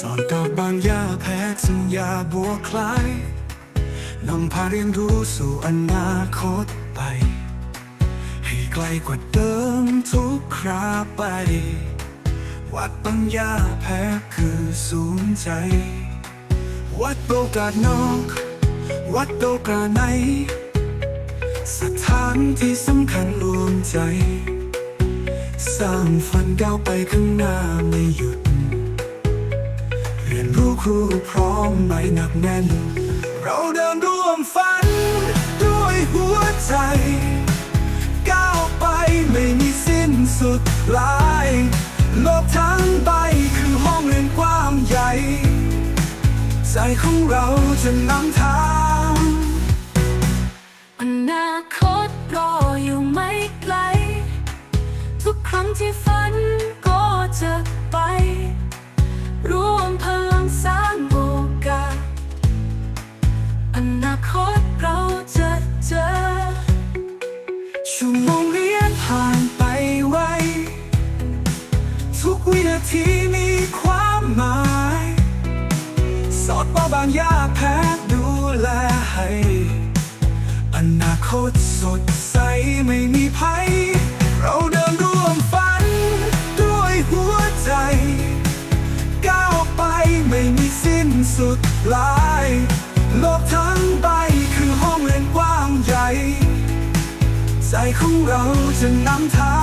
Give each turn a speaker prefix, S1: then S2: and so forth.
S1: สอนดอกบางหญ้าแพ้สัญญาบัวคล้ายนำพาเรียนรู้สู่อนาคตไป ให้ไกลกว่าเดิมทุกคราไป วัดบางหญ้าแพ้คือศูนย์ใจ วัดโอกาสนอก วัดโอกาสใน สถานที่สำคัญรวมใจ สร้างฝันก้าวไปข้างหน้าไม่หยุด ครูพร้อมไม่หนักแน่น เราเดินร่วมฝัน ด้วยหัวใจ ก้าวไปไม่มีสิ้นสุดลายโลกทั้งใบคือห้องเรียนกว้างใหญ่ ใจของเราจะนำทาง
S2: อนาคตรออยู่ไม่ไกล ทุกครั้งที่ฝัน
S1: ทุกวินาทีมีความหมาย สอดว่าบางยาแพ้ดูแลให้ อนาคตสดใสไม่มีภัย เราเดินร่วมฝัน ด้วยหัวใจ ก้าวไปไม่มีสิ้นสุดลาย โลกทั้งใบคือห้องเรียนกว้างใหญ่ ใจของเราจะนำทาง